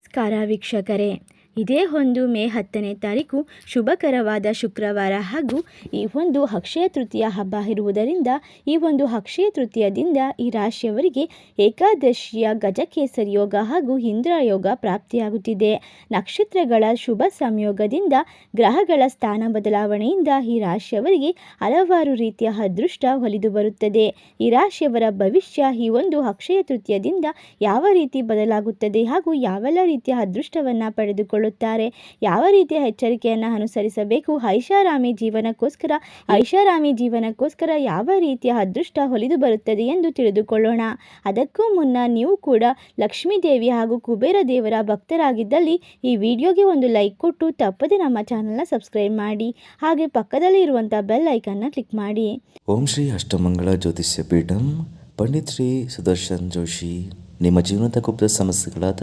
ನಮಸ್ಕಾರ ವೀಕ್ಷಕರೇ. ಇದೇ ಒಂದು ಮೇ ಹತ್ತನೇ ತಾರೀಕು ಶುಭಕರವಾದ ಶುಕ್ರವಾರ ಹಾಗೂ ಈ ಒಂದು ಅಕ್ಷಯ ತೃತೀಯ ಹಬ್ಬ ಇರುವುದರಿಂದ ಈ ಒಂದು ಅಕ್ಷಯ ತೃತೀಯದಿಂದ ಈ ರಾಶಿಯವರಿಗೆ ಏಕಾದಶಿಯ ಗಜಕೇಸರಿ ಯೋಗ ಹಾಗೂ ಇಂದ್ರ ಯೋಗ ಪ್ರಾಪ್ತಿಯಾಗುತ್ತಿದೆ. ನಕ್ಷತ್ರಗಳ ಶುಭ ಸಂಯೋಗದಿಂದ ಗ್ರಹಗಳ ಸ್ಥಾನ ಬದಲಾವಣೆಯಿಂದ ಈ ರಾಶಿಯವರಿಗೆ ಹಲವಾರು ರೀತಿಯ ಅದೃಷ್ಟ ಒಲಿದು ಬರುತ್ತದೆ. ಈ ರಾಶಿಯವರ ಭವಿಷ್ಯ ಈ ಒಂದು ಅಕ್ಷಯ ತೃತೀಯದಿಂದ ಯಾವ ರೀತಿ ಬದಲಾಗುತ್ತದೆ ಹಾಗೂ ಯಾವೆಲ್ಲ ರೀತಿಯ ಅದೃಷ್ಟವನ್ನು ಪಡೆದುಕೊಳ್ಳುತ್ತಾರೆ ಯಾವ ರೀತಿಯ ಎಚ್ಚರಿಕೆಯನ್ನು ಅನುಸರಿಸಬೇಕು? ಐಷಾರಾಮಿ ಜೀವನಕ್ಕೋಸ್ಕರ ಐಷಾರಾಮಿ ಜೀವನಕ್ಕೋಸ್ಕರ ಯಾವ ರೀತಿಯ ಅದೃಷ್ಟ ಹೊಲಿದು ಬರುತ್ತದೆ ಎಂದು ತಿಳಿದುಕೊಳ್ಳೋಣ. ಅದಕ್ಕೂ ಮುನ್ನ ನೀವು ಕೂಡ ಲಕ್ಷ್ಮೀ ದೇವಿ ಹಾಗೂ ಕುಬೇರ ದೇವರ ಭಕ್ತರಾಗಿದ್ದಲ್ಲಿ ಈ ವಿಡಿಯೋಗೆ ಒಂದು ಲೈಕ್ ಕೊಟ್ಟು ತಪ್ಪದೆ ನಮ್ಮ ಚಾನಲ್ನ ಸಬ್ಸ್ಕ್ರೈಬ್ ಮಾಡಿ. ಹಾಗೆ ಪಕ್ಕದಲ್ಲಿ ಇರುವಂಥ ಬೆಲ್ ಐಕನ್ನ ಕ್ಲಿಕ್ ಮಾಡಿ. ಓಂ ಶ್ರೀ ಅಷ್ಟಮಂಗಳ ಜ್ಯೋತಿಷ್ಯ ಪೀಠಂ, ಪಂಡಿತ್ ಶ್ರೀ ಸುದರ್ಶನ್ ಜೋಶಿ. ನಿಮ್ಮ ಜೀವನದ ಗುಪ್ತ ಸಮಸ್ಯೆಗಳಾದ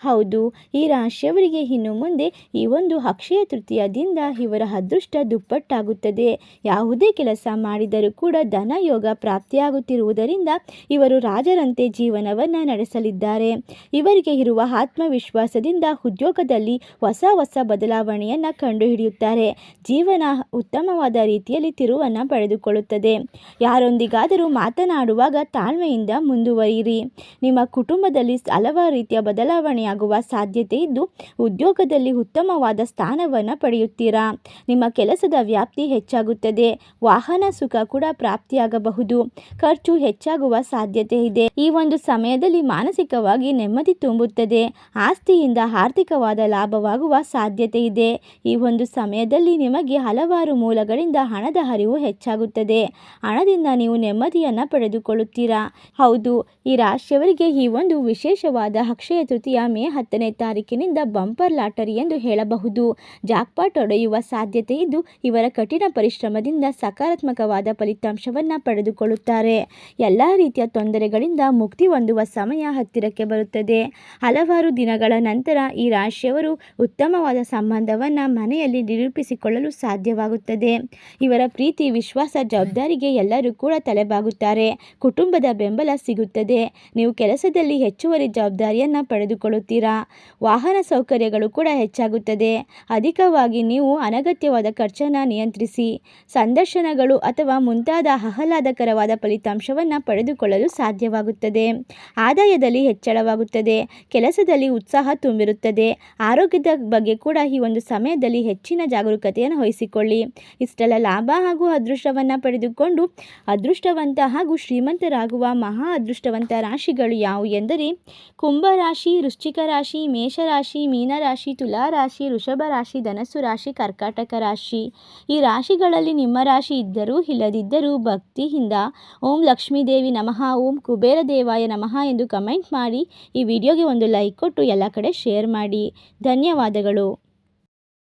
ಹೌದು, ಈ ರಾಶಿಯವರಿಗೆ ಇನ್ನು ಮುಂದೆ ಈ ಒಂದು ಅಕ್ಷಯ ತೃತೀಯದಿಂದ ಇವರ ಅದೃಷ್ಟ ದುಪ್ಪಟ್ಟಾಗುತ್ತದೆ. ಯಾವುದೇ ಕೆಲಸ ಮಾಡಿದರೂ ಕೂಡ ಧನಯೋಗ ಪ್ರಾಪ್ತಿಯಾಗುತ್ತಿರುವುದರಿಂದ ಇವರು ರಾಜರಂತೆ ಜೀವನವನ್ನು ನಡೆಸಲಿದ್ದಾರೆ. ಇವರಿಗೆ ಇರುವ ಆತ್ಮವಿಶ್ವಾಸದಿಂದ ಉದ್ಯೋಗದಲ್ಲಿ ಹೊಸ ಹೊಸ ಬದಲಾವಣೆಯನ್ನು ಕಂಡುಹಿಡಿಯುತ್ತಾರೆ. ಜೀವನ ಉತ್ತಮವಾದ ರೀತಿಯಲ್ಲಿ ತಿರುವನ್ನು ಪಡೆದುಕೊಳ್ಳುತ್ತದೆ. ಯಾರೊಂದಿಗಾದರೂ ಮಾತನಾಡುವಾಗ ತಾಳ್ಮೆಯಿಂದ ಮುಂದುವರಿಯಿರಿ. ನಿಮ್ಮ ಕುಟುಂಬದಲ್ಲಿ ಹಲವಾರು ರೀತಿಯ ಬದಲಾವಣೆಯಾಗುವ ಸಾಧ್ಯತೆ ಇದ್ದು ಉದ್ಯೋಗದಲ್ಲಿ ಉತ್ತಮವಾದ ಸ್ಥಾನವನ್ನು ಪಡೆಯುತ್ತೀರಾ? ನಿಮ್ಮ ಕೆಲಸದ ವ್ಯಾಪ್ತಿ ಹೆಚ್ಚಾಗುತ್ತದೆ. ವಾಹನ ಸುಖ ಕೂಡ ಪ್ರಾಪ್ತಿಯಾಗಬಹುದು. ಖರ್ಚು ಹೆಚ್ಚಾಗುವ ಸಾಧ್ಯತೆ ಇದೆ. ಈ ಒಂದು ಸಮಯದಲ್ಲಿ ಮಾನಸಿಕವಾಗಿ ನೆಮ್ಮದಿ ತುಂಬುತ್ತದೆ. ಆಸ್ತಿಯಿಂದ ಆರ್ಥಿಕವಾದ ಲಾಭವಾಗುವ ಸಾಧ್ಯತೆ ಇದೆ. ಈ ಒಂದು ಸಮಯದಲ್ಲಿ ನಿಮಗೆ ಹಲವಾರು ಮೂಲಗಳಿಂದ ಹಣದ ಹರಿವು ಹೆಚ್ಚಾಗುತ್ತದೆ. ಹಣದಿಂದ ನೀವು ನೆಮ್ಮದಿಯನ್ನು ಪಡೆದುಕೊಳ್ಳುತ್ತೀರಾ? ಹೌದು. ಈ ರಾಶಿಯವರಿಗೆ ಈ ಒಂದು ವಿಶೇಷವಾದ ಅಕ್ಷಯ ತೃತೀಯ ಹತ್ತನೇ ತಾರೀಕಿನಿಂದ ಬಂಪರ್ ಲಾಟರಿ ಎಂದು ಹೇಳಬಹುದು. ಜಾಕ್ಪಾಟ್ ಒಡೆಯುವ ಸಾಧ್ಯತೆ ಇದ್ದು ಇವರ ಕಠಿಣ ಪರಿಶ್ರಮದಿಂದ ಸಕಾರಾತ್ಮಕವಾದ ಫಲಿತಾಂಶವನ್ನು ಪಡೆದುಕೊಳ್ಳುತ್ತಾರೆ. ಎಲ್ಲ ರೀತಿಯ ತೊಂದರೆಗಳಿಂದ ಮುಕ್ತಿ ಹೊಂದುವ ಸಮಯ ಹತ್ತಿರಕ್ಕೆ ಬರುತ್ತದೆ. ಹಲವಾರು ದಿನಗಳ ನಂತರ ಈ ರಾಶಿಯವರು ಉತ್ತಮವಾದ ಸಂಬಂಧವನ್ನು ಮನೆಯಲ್ಲಿ ನಿರೂಪಿಸಿಕೊಳ್ಳಲು ಸಾಧ್ಯವಾಗುತ್ತದೆ. ಇವರ ಪ್ರೀತಿ, ವಿಶ್ವಾಸ, ಜವಾಬ್ದಾರಿಗೆ ಎಲ್ಲರೂ ಕೂಡ ತಲೆಬಾಗುತ್ತಾರೆ. ಕುಟುಂಬದ ಬೆಂಬಲ ಸಿಗುತ್ತದೆ. ನೀವು ಕೆಲಸದಲ್ಲಿ ಹೆಚ್ಚುವರಿ ಜವಾಬ್ದಾರಿಯನ್ನು ಪಡೆದುಕೊಳ್ಳುತ್ತೀರಾ. ವಾಹನ ಸೌಕರ್ಯಗಳು ಕೂಡ ಹೆಚ್ಚಾಗುತ್ತದೆ. ಅಧಿಕವಾಗಿ ನೀವು ಅನಗತ್ಯವಾದ ಖರ್ಚನ್ನು ನಿಯಂತ್ರಿಸಿ, ಸಂದರ್ಶನಗಳು ಅಥವಾ ಮುಂತಾದ ಆಹ್ಲಾದಕರವಾದ ಫಲಿತಾಂಶವನ್ನು ಪಡೆದುಕೊಳ್ಳಲು ಸಾಧ್ಯವಾಗುತ್ತದೆ. ಆದಾಯದಲ್ಲಿ ಹೆಚ್ಚಳವಾಗುತ್ತದೆ. ಕೆಲಸದಲ್ಲಿ ಉತ್ಸಾಹ ತುಂಬಿರುತ್ತದೆ. ಆರೋಗ್ಯದ ಬಗ್ಗೆ ಕೂಡ ಈ ಒಂದು ಸಮಯದಲ್ಲಿ ಹೆಚ್ಚಿನ ಜಾಗರೂಕತೆಯನ್ನು ವಹಿಸಿಕೊಳ್ಳಿ. ಇಷ್ಟೆಲ್ಲ ಲಾಭ ಹಾಗೂ ಅದೃಷ್ಟವನ್ನು ಪಡೆದುಕೊಂಡು, ಅದೃಷ್ಟವಂತ ಹಾಗೂ ಶ್ರೀಮಂತರಾಗುವ ಮಹಾ ಅದೃಷ್ಟವಂತ ರಾಶಿಗಳು ಯಾವುವು ಎಂದರೆ ಕುಂಭರಾಶಿ ವೃಶ್ಚಿಕ ರಾಶಿ, ಮೇಷರಾಶಿ, ಮೀನರಾಶಿ, ತುಲಾರಾಶಿ ವೃಷಭ ರಾಶಿ ಧನಸ್ಸು ರಾಶಿ ಕರ್ಕಾಟಕ ರಾಶಿ. ಈ ರಾಶಿಗಳಲ್ಲಿ ನಿಮ್ಮ ರಾಶಿ ಇದ್ದರೂ ಇಲ್ಲದಿದ್ದರೂ ಭಕ್ತಿಯಿಂದ ಓಂ ಲಕ್ಷ್ಮೀ ದೇವಿ ನಮಃ, ಓಂ ಕುಬೇರ ದೇವಾಯ ನಮಃ ಎಂದು ಕಮೆಂಟ್ ಮಾಡಿ ಈ ವಿಡಿಯೋಗೆ ಒಂದು ಲೈಕ್ ಕೊಟ್ಟು ಎಲ್ಲ ಕಡೆ ಶೇರ್ ಮಾಡಿ. ಧನ್ಯವಾದಗಳು.